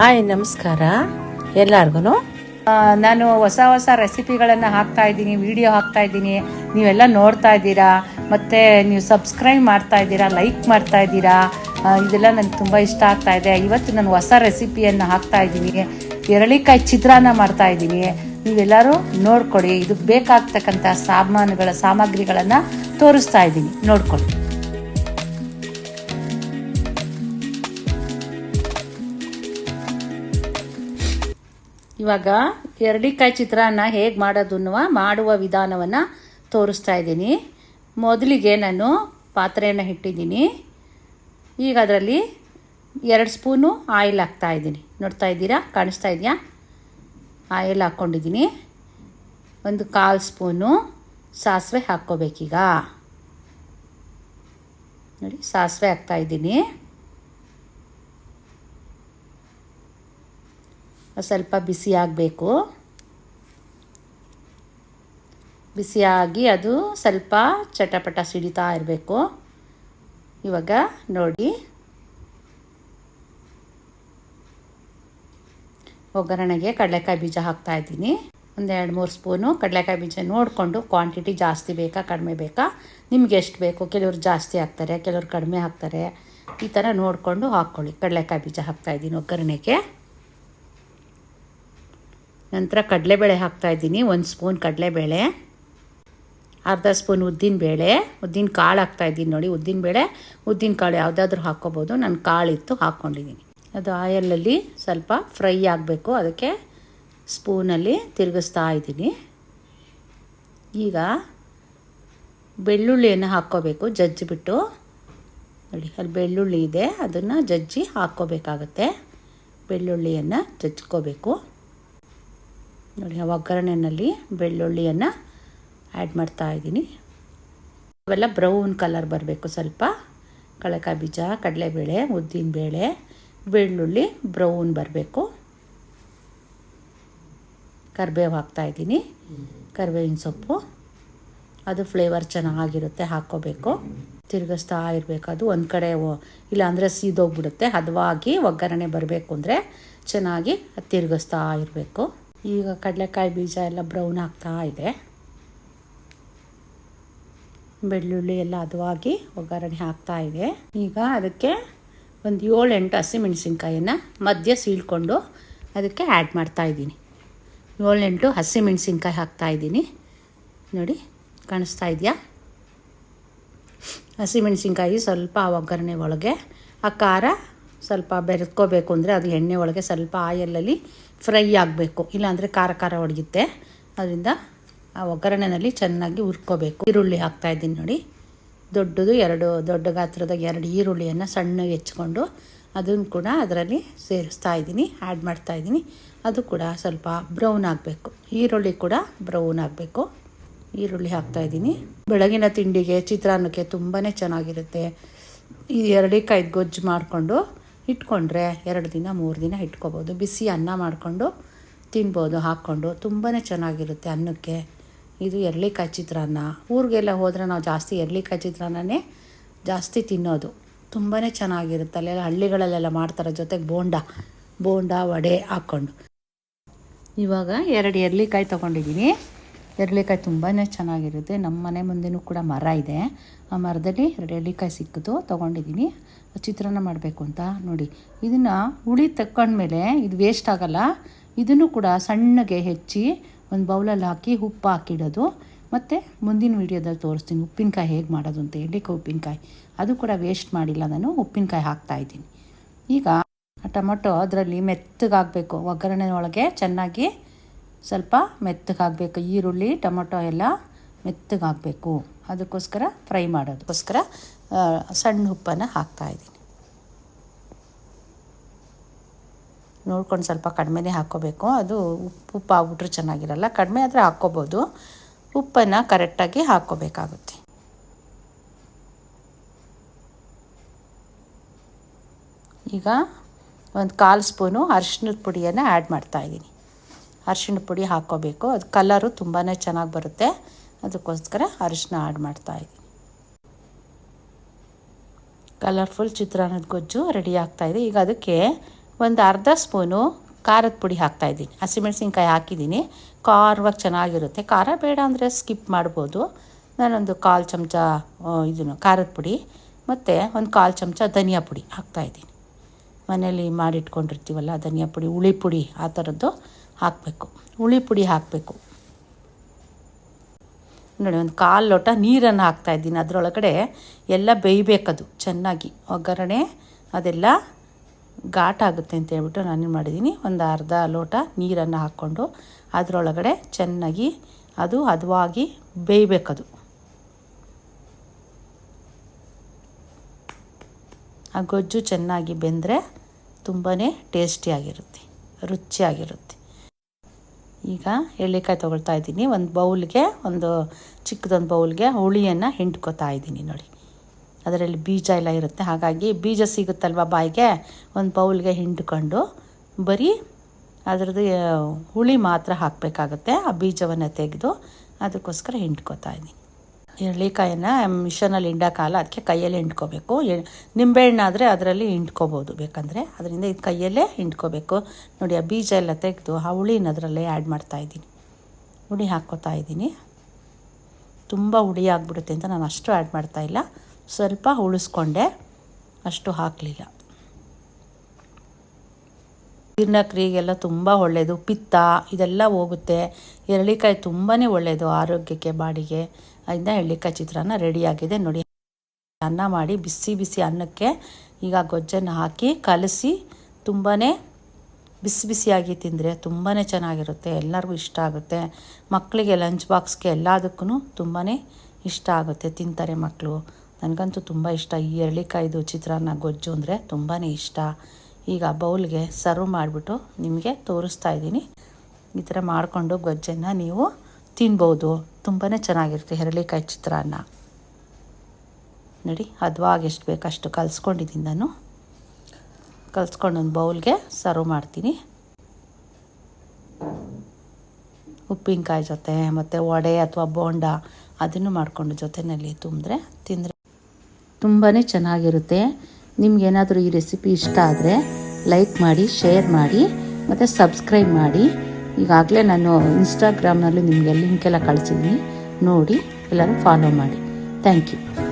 Hi, ನಮಸ್ಕಾರ. ಎಲ್ಲಾರ್ಗು ನಾನು ಹೊಸ ಹೊಸ ರೆಸಿಪಿಗಳನ್ನು ಹಾಕ್ತಾ ಇದ್ದೀನಿ, ವಿಡಿಯೋ ಹಾಕ್ತಾ ಇದ್ದೀನಿ. ನೀವೆಲ್ಲ ನೋಡ್ತಾ ಇದ್ದೀರಾ? ಮತ್ತು ನೀವು ಸಬ್ಸ್ಕ್ರೈಬ್ ಮಾಡ್ತಾ ಇದ್ದೀರಾ? ಲೈಕ್ ಮಾಡ್ತಾ ಇದ್ದೀರಾ? ಇದೆಲ್ಲ ನನಗೆ ತುಂಬ ಇಷ್ಟ ಆಗ್ತಾ ಇದೆ. ಇವತ್ತು ನಾನು ಹೊಸ ರೆಸಿಪಿಯನ್ನು ಹಾಕ್ತಾ ಇದ್ದೀನಿ. ಎರಳಿಕಾಯಿ ಚಿತ್ರಾನ್ನ ಮಾಡ್ತಾ ಇದ್ದೀನಿ. ನೀವೆಲ್ಲರೂ ನೋಡ್ಕೊಡಿ. ಇದಕ್ಕೆ ಬೇಕಾಗ್ತಕ್ಕಂಥ ಸಾಮಾನುಗಳ, ಸಾಮಗ್ರಿಗಳನ್ನು ತೋರಿಸ್ತಾ ಇದ್ದೀನಿ. ನೋಡ್ಕೊಳ್ಳಿ ಇವಾಗ ಎರಡಿಕಾಯಿ ಚಿತ್ರಾನ್ನ ಹೇಗೆ ಮಾಡೋದು ಮಾಡುವ ವಿಧಾನವನ್ನು ತೋರಿಸ್ತಾ ಇದ್ದೀನಿ. ಮೊದಲಿಗೆ ನಾನು ಪಾತ್ರೆಯನ್ನು ಇಟ್ಟಿದ್ದೀನಿ ಈಗ ಅದರಲ್ಲಿ ಎರಡು ಸ್ಪೂನು ಆಯಿಲ್ ಹಾಕ್ತಾ ಇದ್ದೀನಿ. ನೋಡ್ತಾ ಇದ್ದೀರಾ? ಕಾಣಿಸ್ತಾ ಇದೆಯಾ? ಆಯಿಲ್ ಹಾಕ್ಕೊಂಡಿದ್ದೀನಿ. ಒಂದು ಕಾಲು ಸ್ಪೂನು ಸಾಸಿವೆ ಹಾಕ್ಕೋಬೇಕೀಗ. ನೋಡಿ, ಸಾಸಿವೆ ಹಾಕ್ತಾ ಸ್ವಲ್ಪ ಬಿಸಿ ಆಗಬೇಕು. ಬಿಸಿಯಾಗಿ ಅದು ಸ್ವಲ್ಪ ಚಟಪಟ ಸಿಡಿತಾ ಇರಬೇಕು. ಇವಾಗ ನೋಡಿ. ಒಗ್ಗರಣೆಗೆ ಕಡಲೆಕಾಯಿ ಬೀಜ ಹಾಕ್ತಾ ಇದ್ದೀನಿ. ಒಂದೆರಡು ಮೂರು ಸ್ಪೂನು ಕಡಲೆಕಾಯಿ ಬೀಜ ನೋಡಿಕೊಂಡು ಕ್ವಾಂಟಿಟಿ ಜಾಸ್ತಿ ಬೇಕಾ, ಕಡಿಮೆ ಬೇಕಾ? ನಿಮ್ಗೆ ಎಷ್ಟು ಬೇಕು? ಕೆಲವ್ರು ಜಾಸ್ತಿ ಹಾಕ್ತಾರೆ, ಕೆಲವ್ರು ಕಡಿಮೆ ಹಾಕ್ತಾರೆ. ಈ ಥರ ನೋಡಿಕೊಂಡು ಹಾಕ್ಕೊಳ್ಳಿ. ಕಡಲೆಕಾಯಿ ಬೀಜ ಹಾಕ್ತಾ ಇದ್ದೀನಿ ಒಗ್ಗರಣೆಗೆ. ನಂತರ ಕಡಲೆಬೇಳೆ ಹಾಕ್ತಾಯಿದ್ದೀನಿ ಒಂದು ಸ್ಪೂನ್ ಕಡಲೆಬೇಳೆ, ಅರ್ಧ ಸ್ಪೂನ್ ಉದ್ದಿನಬೇಳೆ ಉದ್ದಿನ ಕಾಳು ಹಾಕ್ತಾಯಿದ್ದೀನಿ ನೋಡಿ. ಉದ್ದಿನಬೇಳೆ ಉದ್ದಿನ ಕಾಳು ಯಾವುದಾದ್ರೂ ಹಾಕ್ಕೋಬೋದು. ನಾನು ಕಾಳಿತ್ತು ಹಾಕ್ಕೊಂಡಿದ್ದೀನಿ ಅದು ಆಯಲಲ್ಲಿ ಸ್ವಲ್ಪ ಫ್ರೈ ಆಗಬೇಕು. ಅದಕ್ಕೆ ಸ್ಪೂನಲ್ಲಿ ತಿರುಗಿಸ್ತಾ ಇದ್ದೀನಿ. ಈಗ ಬೆಳ್ಳುಳ್ಳಿಯನ್ನು ಹಾಕ್ಕೋಬೇಕು, ಜಜ್ಜಿಬಿಟ್ಟು. ನೋಡಿ, ಅಲ್ಲಿ ಬೆಳ್ಳುಳ್ಳಿ ಇದೆ. ಅದನ್ನು ಜಜ್ಜಿ ಹಾಕ್ಕೋಬೇಕಾಗತ್ತೆ. ಬೆಳ್ಳುಳ್ಳಿಯನ್ನು ಜಜ್ಕೋಬೇಕು ನೋಡಿ, ನಾವು ಒಗ್ಗರಣೆಯಲ್ಲಿ ಬೆಳ್ಳುಳ್ಳಿಯನ್ನು ಆ್ಯಡ್ ಮಾಡ್ತಾ ಇದ್ದೀನಿ. ಅವೆಲ್ಲ ಬ್ರೌನ್ ಕಲರ್ ಬರಬೇಕು ಸ್ವಲ್ಪ. ಕಳೆಕಾಯಿ ಬೀಜ, ಕಡಲೆಬೇಳೆ, ಉದ್ದಿನಬೇಳೆ, ಬೆಳ್ಳುಳ್ಳಿ ಬ್ರೌನ್ ಬರಬೇಕು. ಕರಿಬೇವು ಹಾಕ್ತಾಯಿದ್ದೀನಿ ಕರಿಬೇವಿನ ಸೊಪ್ಪು. ಅದು ಫ್ಲೇವರ್ ಚೆನ್ನಾಗಿರುತ್ತೆ, ಹಾಕ್ಕೋಬೇಕು. ತಿರುಗಿಸ್ತಾ ಇರಬೇಕು ಅದು ಒಂದು ಕಡೆ ಇಲ್ಲಾಂದರೆ ಸೀದೋಗ್ಬಿಡುತ್ತೆ. ಹದವಾಗಿ ಒಗ್ಗರಣೆ ಬರಬೇಕು ಅಂದರೆ ಚೆನ್ನಾಗಿ ತಿರುಗಿಸ್ತಾ ಇರಬೇಕು. ಈಗ ಕಡಲೆಕಾಯಿ ಬೀಜ ಎಲ್ಲ ಬ್ರೌನ್ ಆಗ್ತಾ ಇದೆ. ಬೆಳ್ಳುಳ್ಳಿ ಎಲ್ಲ ಹದವಾಗಿ ಒಗ್ಗರಣೆ ಹಾಕ್ತಾ ಇದೆ. ಈಗ ಅದಕ್ಕೆ ಒಂದು ಏಳು ಎಂಟು ಮಧ್ಯೆ ಮಧ್ಯ ಸೀಳ್ಕೊಂಡು ಅದಕ್ಕೆ ಆ್ಯಡ್ ಮಾಡ್ತಾ ಇದ್ದೀನಿ. ಏಳೆಂಟು ಹಸಿಮೆಣಸಿನ್ಕಾಯಿ ಹಾಕ್ತಾ ಇದ್ದೀನಿ. ನೋಡಿ, ಕಾಣಿಸ್ತಾ ಇದೆಯಾ? ಹಸಿಮೆಣಸಿನ್ಕಾಯಿ ಸ್ವಲ್ಪ ಒಗ್ಗರಣೆ ಒಳಗೆ, ಆ ಖಾರ ಸ್ವಲ್ಪ ಬೆರೆತ್ಕೋಬೇಕು ಅಂದರೆ ಅದು ಎಣ್ಣೆ ಒಳಗೆ ಸ್ವಲ್ಪ ಆಯಲಲ್ಲಿ ಫ್ರೈ ಆಗಬೇಕು. ಇಲ್ಲಾಂದರೆ ಖಾರ ಖಾರ ಒಡಗುತ್ತೆ ಅದರಿಂದ ಆ ಒಗ್ಗರಣೆನಲ್ಲಿ ಚೆನ್ನಾಗಿ ಹುರ್ಕೋಬೇಕು. ಈರುಳ್ಳಿ ಹಾಕ್ತಾಯಿದ್ದೀನಿ ನೋಡಿ. ದೊಡ್ಡದು ಎರಡು, ದೊಡ್ಡ ಗಾತ್ರದ ಎರಡು ಈರುಳ್ಳಿಯನ್ನು ಸಣ್ಣ ಹೆಚ್ಕೊಂಡು ಅದನ್ನು ಕೂಡ ಅದರಲ್ಲಿ ಸೇರಿಸ್ತಾ ಇದ್ದೀನಿ ಆ್ಯಡ್ ಮಾಡ್ತಾ ಇದ್ದೀನಿ. ಅದು ಕೂಡ ಸ್ವಲ್ಪ ಬ್ರೌನ್ ಆಗಬೇಕು. ಈರುಳ್ಳಿ ಕೂಡ ಬ್ರೌನ್ ಆಗಬೇಕು. ಈರುಳ್ಳಿ ಹಾಕ್ತಾಯಿದ್ದೀನಿ ಬೆಳಗಿನ ತಿಂಡಿಗೆ ಚಿತ್ರಾನ್ನಕ್ಕೆ ತುಂಬಾ ಚೆನ್ನಾಗಿರುತ್ತೆ. ಈ ಎರಡೇಕಾಯ್ದು ಗೊಜ್ಜು ಮಾಡಿಕೊಂಡು ಇಟ್ಕೊಂಡ್ರೆ ಎರಡು ದಿನ, ಮೂರು ದಿನ ಇಟ್ಕೋಬೋದು. ಬಿಸಿ ಅನ್ನ ಮಾಡಿಕೊಂಡು ತಿನ್ಬೋದು, ಹಾಕ್ಕೊಂಡು. ತುಂಬಾ ಚೆನ್ನಾಗಿರುತ್ತೆ ಅನ್ನಕ್ಕೆ. ಇದು ಎರಳಿಕಾಯಿ ಚಿತ್ರಾನ್ನ. ಊರಿಗೆಲ್ಲ ಹೋದರೆ ನಾವು ಜಾಸ್ತಿ ಎರಳಿಕಾಯಿ ಚಿತ್ರಾನ್ನನೇ ಜಾಸ್ತಿ ತಿನ್ನೋದು. ತುಂಬಾ ಚೆನ್ನಾಗಿರುತ್ತೆ. ಅಲ್ಲೆಲ್ಲ ಹಳ್ಳಿಗಳಲ್ಲೆಲ್ಲ ಮಾಡ್ತಾರೆ. ಜೊತೆಗೆ ಬೋಂಡ ಬೋಂಡ ವಡೆ ಹಾಕ್ಕೊಂಡು. ಇವಾಗ ಎರಡು ಎರಳಿಕಾಯಿ ತೊಗೊಂಡಿದ್ದೀನಿ. ಎರಳಿಕಾಯಿ ತುಂಬಾ ಚೆನ್ನಾಗಿರುತ್ತೆ. ನಮ್ಮ ಮನೆ ಮುಂದೆನೂ ಕೂಡ ಮರ ಇದೆ. ಆ ಮರದಲ್ಲಿ ಎರಡು ಎರಳಿಕಾಯಿ ಸಿಕ್ಕಿತು ತೊಗೊಂಡಿದ್ದೀನಿ. ಚಿತ್ರಾನ್ನ ಮಾಡಬೇಕು ಅಂತ ನೋಡಿ. ಇದನ್ನು ಹುಳಿ ತಕ್ಕೊಂಡ್ಮೇಲೆ ಇದು ವೇಸ್ಟ್ ಆಗಲ್ಲ. ಇದನ್ನು ಕೂಡ ಸಣ್ಣಗೆ ಹೆಚ್ಚಿ ಒಂದು ಬೌಲಲ್ಲಿ ಹಾಕಿ ಉಪ್ಪು ಹಾಕಿಡೋದು. ಮತ್ತು ಮುಂದಿನ ವೀಡಿಯೋದಲ್ಲಿ ತೋರಿಸ್ತೀನಿ ಉಪ್ಪಿನಕಾಯಿ ಹೇಗೆ ಮಾಡೋದು ಅಂತ ಎರಳಿಕಾಯಿ ಉಪ್ಪಿನಕಾಯಿ. ಅದು ಕೂಡ ವೇಸ್ಟ್ ಮಾಡಿಲ್ಲ ನಾನು, ಉಪ್ಪಿನಕಾಯಿ ಹಾಕ್ತಾಯಿದ್ದೀನಿ ಈಗ ಟೊಮೊಟೊ ಅದರಲ್ಲಿ ಮೆತ್ತಗಾಗಬೇಕು. ಒಗ್ಗರಣೆ ಒಳಗೆ ಚೆನ್ನಾಗಿ ಸ್ವಲ್ಪ ಮೆತ್ತಗಾಗಬೇಕು. ಈರುಳ್ಳಿ, ಟೊಮೊಟೊ ಎಲ್ಲ ಮೆತ್ತಗಾಗಬೇಕು. ಅದಕ್ಕೋಸ್ಕರ ಫ್ರೈ ಮಾಡೋದಕ್ಕೋಸ್ಕರ ಸಣ್ಣ ಉಪ್ಪನ್ನು ಹಾಕ್ತಾಯಿದ್ದೀನಿ ನೋಡ್ಕೊಂಡು ಸ್ವಲ್ಪ ಕಡಿಮೆನೇ ಹಾಕ್ಕೋಬೇಕು. ಅದು ಉಪ್ಪು ಉಪ್ಪು ಆಗ್ಬಿಟ್ರೆ ಚೆನ್ನಾಗಿರಲ್ಲ, ಕಡಿಮೆ ಆದರೆ ಹಾಕ್ಕೋಬೋದು. ಉಪ್ಪನ್ನು ಕರೆಕ್ಟಾಗಿ ಹಾಕ್ಕೋಬೇಕಾಗುತ್ತೆ. ಈಗ ಒಂದು ಕಾಲು ಸ್ಪೂನು ಅರಿಶಿಣದ ಪುಡಿಯನ್ನು ಆ್ಯಡ್ ಮಾಡ್ತಾಯಿದ್ದೀನಿ ಅರಶಿನ ಪುಡಿ ಹಾಕ್ಕೋಬೇಕು. ಅದು ಕಲರು ತುಂಬಾ ಚೆನ್ನಾಗಿ ಬರುತ್ತೆ. ಅದಕ್ಕೋಸ್ಕರ ಅರಿಶಿನ ಆ್ಯಡ್ ಮಾಡ್ತಾಯಿದ್ದೀನಿ ಕಲರ್ಫುಲ್ ಚಿತ್ರಾನ್ನದ ಗೊಜ್ಜು ರೆಡಿ ಆಗ್ತಾಯಿದೆ ಈಗ ಅದಕ್ಕೆ ಒಂದು ಅರ್ಧ ಸ್ಪೂನು ಖಾರದ ಪುಡಿ ಹಾಕ್ತಾಯಿದ್ದೀನಿ ಹಸಿಮೆಣಸಿನ್ಕಾಯಿ ಹಾಕಿದ್ದೀನಿ. ಖಾರವಾಗಿ ಚೆನ್ನಾಗಿರುತ್ತೆ. ಖಾರ ಬೇಡ ಅಂದರೆ ಸ್ಕಿಪ್ ಮಾಡ್ಬೋದು. ನಾನೊಂದು ಕಾಲು ಚಮಚ ಇದನ್ನು ಖಾರದ ಪುಡಿ ಮತ್ತು ಒಂದು ಕಾಲು ಚಮಚ ಧನಿಯಾ ಪುಡಿ ಹಾಕ್ತಾಯಿದ್ದೀನಿ ಮನೇಲಿ ಮಾಡಿಟ್ಕೊಂಡಿರ್ತೀವಲ್ಲ ಧನಿಯಾ ಪುಡಿ, ಹುಳಿ ಪುಡಿ ಆ ಥರದ್ದು ಹಾಕಬೇಕು. ಹುಳಿ ಪುಡಿ ಹಾಕಬೇಕು. ನೋಡಿ, ಒಂದು ಕಾಲು ಲೋಟ ನೀರನ್ನು ಹಾಕ್ತಾಯಿದ್ದೀನಿ ಅದರೊಳಗಡೆ ಎಲ್ಲ ಬೇಯಬೇಕದು, ಚೆನ್ನಾಗಿ. ಒಗ್ಗರಣೆ, ಅದೆಲ್ಲ ಘಾಟಾಗುತ್ತೆ ಅಂತ ಹೇಳ್ಬಿಟ್ಟು ನಾನೇನು ಮಾಡಿದ್ದೀನಿ, ಒಂದು ಅರ್ಧ ಲೋಟ ನೀರನ್ನು ಹಾಕ್ಕೊಂಡು ಅದರೊಳಗಡೆ ಚೆನ್ನಾಗಿ ಅದು ಹದವಾಗಿ ಬೇಯಬೇಕದು. ಆ ಗೊಜ್ಜು ಚೆನ್ನಾಗಿ ಬೆಂದರೆ ತುಂಬಾ ಟೇಸ್ಟಿಯಾಗಿರುತ್ತೆ, ರುಚಿಯಾಗಿರುತ್ತೆ. ಈಗ ಎಳ್ಳಿಕಾಯಿ ತೊಗೊಳ್ತಾ ಇದ್ದೀನಿ. ಒಂದು ಬೌಲ್ಗೆ, ಒಂದು ಚಿಕ್ಕದೊಂದು ಬೌಲ್ಗೆ ಹುಳಿಯನ್ನು ಹಿಂಡ್ಕೋತಾ ಇದ್ದೀನಿ ನೋಡಿ. ಅದರಲ್ಲಿ ಬೀಜ ಎಲ್ಲ ಇರುತ್ತೆ. ಹಾಗಾಗಿ ಬೀಜ ಸಿಗುತ್ತಲ್ವ ಬಾಯಿಗೆ? ಒಂದು ಬೌಲ್ಗೆ ಹಿಂಡ್ಕೊಂಡು ಬರೀ ಅದರದ್ದು, ಹುಳಿ ಮಾತ್ರ ಹಾಕಬೇಕಾಗುತ್ತೆ. ಆ ಬೀಜವನ್ನು ತೆಗೆದು ಅದಕ್ಕೋಸ್ಕರ ಹಿಂಡ್ಕೋತಾ ಇದ್ದೀನಿ. ಎಳ್ಳಿಕಾಯಿನ ಮಿಷನಲ್ಲಿ ಹಿಂಡೋಕ್ಕಲ್ಲ ಅದಕ್ಕೆ ಕೈಯಲ್ಲೇ ಹಿಂಡ್ಕೋಬೇಕು. ನಿಂಬೆಹಣ್ಣು ಆದರೆ ಅದರಲ್ಲಿ ಹಿಂಡ್ಕೋಬೋದು ಬೇಕಂದರೆ. ಅದರಿಂದ ಇದು ಕೈಯಲ್ಲೇ ಹಿಂಡ್ಕೋಬೇಕು. ನೋಡಿ, ಆ ಬೀಜ ಎಲ್ಲ ತೆಗೆದು ಆ ಹುಳಿನ ಅದರಲ್ಲೇ ಆ್ಯಡ್ ಮಾಡ್ತಾಯಿದ್ದೀನಿ ಹುಳಿ ಹಾಕ್ಕೋತಾ ಇದ್ದೀನಿ. ತುಂಬ ಹುಳಿ ಆಗಿಬಿಡುತ್ತೆ ಅಂತ ನಾನು ಅಷ್ಟು ಆ್ಯಡ್ ಮಾಡ್ತಾಯಿಲ್ಲ ಸ್ವಲ್ಪ ಉಳಿಸ್ಕೊಂಡೆ. ಅಷ್ಟು ಹಾಕಲಿಲ್ಲ. ಜೀರ್ಣಕ್ರಿಯೆಗೆಲ್ಲ ತುಂಬ ಒಳ್ಳೆಯದು ಪಿತ್ತ, ಇದೆಲ್ಲ ಹೋಗುತ್ತೆ. ಎರಳಿಕಾಯಿ ತುಂಬಾ ಒಳ್ಳೆಯದು ಆರೋಗ್ಯಕ್ಕೆ, ಬಾಡಿಗೆ. ಅದರಿಂದ ಎಳ್ಳಿಕಾಯಿ ಚಿತ್ರಾನ್ನ ರೆಡಿಯಾಗಿದೆ ನೋಡಿ, ಅನ್ನ ಮಾಡಿ ಬಿಸಿ ಬಿಸಿ ಅನ್ನಕ್ಕೆ ಈಗ ಗೊಜ್ಜನ್ನು ಹಾಕಿ ಕಲಸಿ ತುಂಬಾ ಬಿಸಿ ಬಿಸಿಯಾಗಿ ತಿಂದರೆ ತುಂಬಾ ಚೆನ್ನಾಗಿರುತ್ತೆ. ಎಲ್ಲರಿಗೂ ಇಷ್ಟ ಆಗುತ್ತೆ. ಮಕ್ಕಳಿಗೆ ಲಂಚ್ ಬಾಕ್ಸ್ಗೆ ಎಲ್ಲದಕ್ಕೂ ತುಂಬಾ ಇಷ್ಟ ಆಗುತ್ತೆ ತಿಂತಾರೆ ಮಕ್ಕಳು ನನಗಂತೂ ತುಂಬ ಇಷ್ಟ. ಈ ಎಳ್ಳಿಕಾಯ್ದು ಚಿತ್ರಾನ್ನ ಗೊಜ್ಜು ಅಂದರೆ ತುಂಬಾ ಇಷ್ಟ. ಈಗ ಬೌಲ್ಗೆ ಸರ್ವ್ ಮಾಡಿಬಿಟ್ಟು ನಿಮಗೆ ತೋರಿಸ್ತಾ ಇದ್ದೀನಿ. ಈ ಥರ ಮಾಡಿಕೊಂಡು ಗೊಜ್ಜನ್ನು ನೀವು ತಿನ್ಬೋದು. ತುಂಬಾ ಚೆನ್ನಾಗಿರುತ್ತೆ ಹೆರಳಿಕಾಯಿ ಚಿತ್ರಾನ್ನ. ನೋಡಿ ಹದವಾಗಿ ಎಷ್ಟು ಬೇಕು ಅಷ್ಟು ಕಲಿಸ್ಕೊಂಡಿದ್ದೀನಿ ನಾನು. ಕಲಿಸ್ಕೊಂಡು ಒಂದು ಬೌಲ್ಗೆ ಸರ್ವ್ ಮಾಡ್ತೀನಿ. ಉಪ್ಪಿನಕಾಯಿ ಜೊತೆ, ಮತ್ತು ವಡೆ ಅಥವಾ ಬೋಂಡ ಅದನ್ನು ಮಾಡಿಕೊಂಡು ಜೊತೆಯಲ್ಲಿ ತುಂಬಿದ್ರೆ ತಿಂದರೆ ತುಂಬಾ ಚೆನ್ನಾಗಿರುತ್ತೆ. ನಿಮ್ಗೇನಾದರೂ ಈ ರೆಸಿಪಿ ಇಷ್ಟ ಆದರೆ ಲೈಕ್ ಮಾಡಿ, ಶೇರ್ ಮಾಡಿ, ಮತ್ತು ಸಬ್ಸ್ಕ್ರೈಬ್ ಮಾಡಿ. ಈಗಾಗಲೇ ನಾನು ಇನ್ಸ್ಟಾಗ್ರಾಮ್ನಲ್ಲಿ ನಿಮಗೆ ಲಿಂಕೆಲ್ಲ ಕಳಿಸಿದ್ದೀನಿ. ನೋಡಿ ಎಲ್ಲರೂ ಫಾಲೋ ಮಾಡಿ. Thank you